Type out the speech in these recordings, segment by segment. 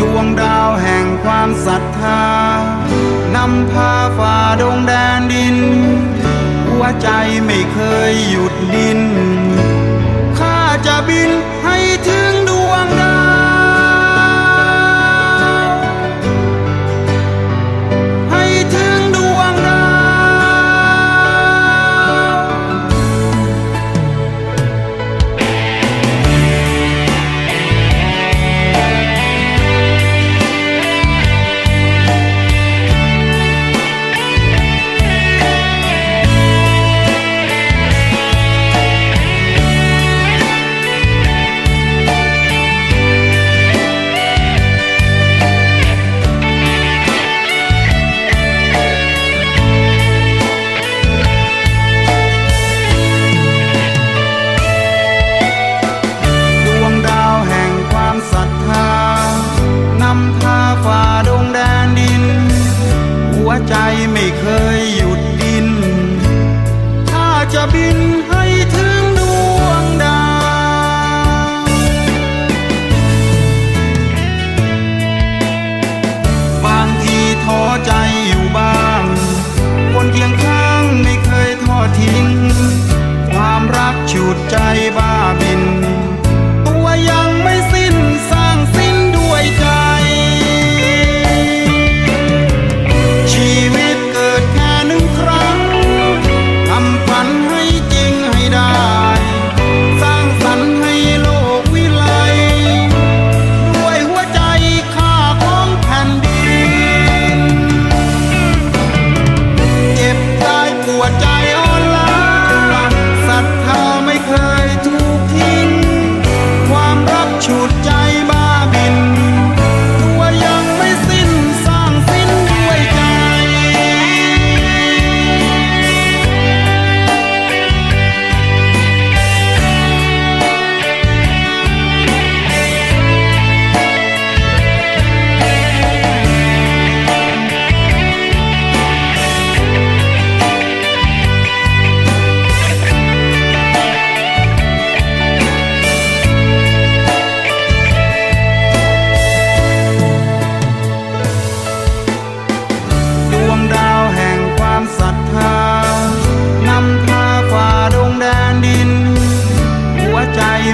ดวงดาวแห่งความศรัทธานำพาฝ่าดงแดนดิน หัวใจไม่เคยหยุดดินข้าจะบิน ดใจบ้า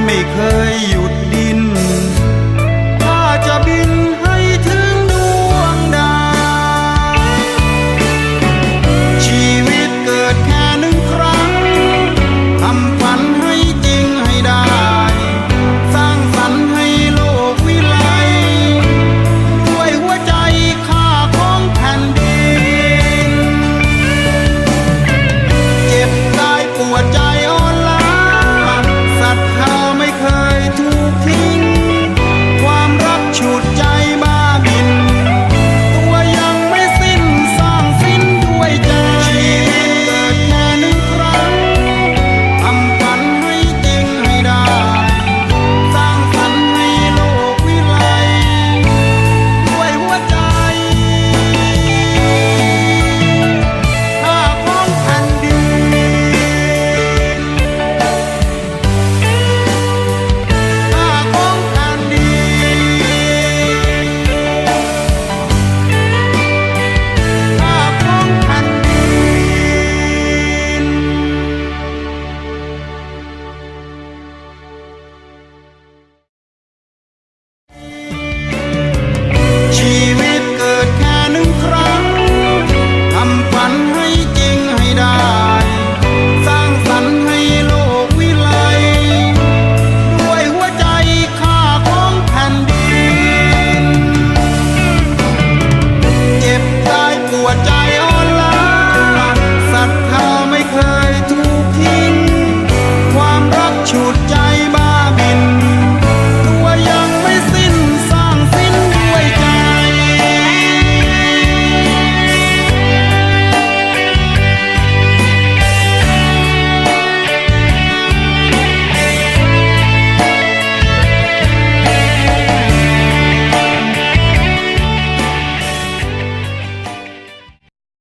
ไม่เคยอยู่